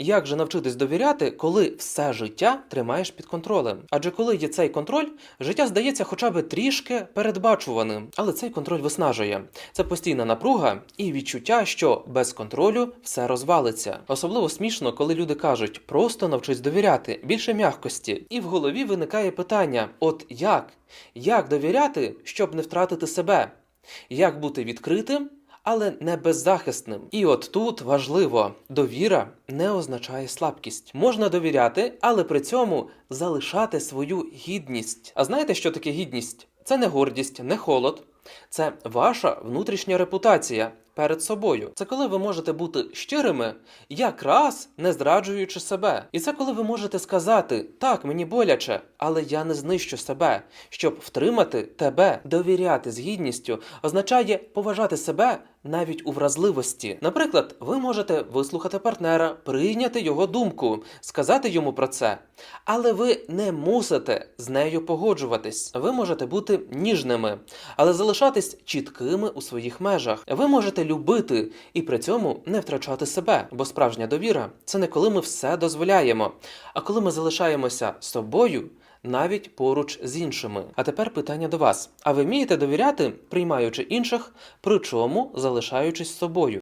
Як же навчитись довіряти, коли все життя тримаєш під контролем? Адже коли є цей контроль, життя здається хоча б трішки передбачуваним, але цей контроль виснажує. Це постійна напруга і відчуття, що без контролю все розвалиться. Особливо смішно, коли люди кажуть просто навчись довіряти, більше м'якості. І в голові виникає питання: от як? Як довіряти, щоб не втратити себе? Як бути відкритим? Але не беззахисним. І от тут важливо: довіра не означає слабкість. Можна довіряти, але при цьому залишати свою гідність. А знаєте, що таке гідність? Це не гордість, не холод, це ваша внутрішня репутація. Перед собою це коли ви можете бути щирими, якраз не зраджуючи себе. І це коли ви можете сказати: так, мені боляче, але я не знищу себе. Щоб втримати тебе, довіряти з гідністю, означає поважати себе навіть у вразливості. Наприклад, ви можете вислухати партнера, прийняти його думку, сказати йому про це, але ви не мусите з нею погоджуватись. Ви можете бути ніжними, але залишатись чіткими у своїх межах. Ви можете любити і при цьому не втрачати себе, бо справжня довіра це не коли ми все дозволяємо, а коли ми залишаємося собою. Навіть поруч з іншими. А тепер питання до вас: а ви вмієте довіряти, приймаючи інших, при чому залишаючись собою?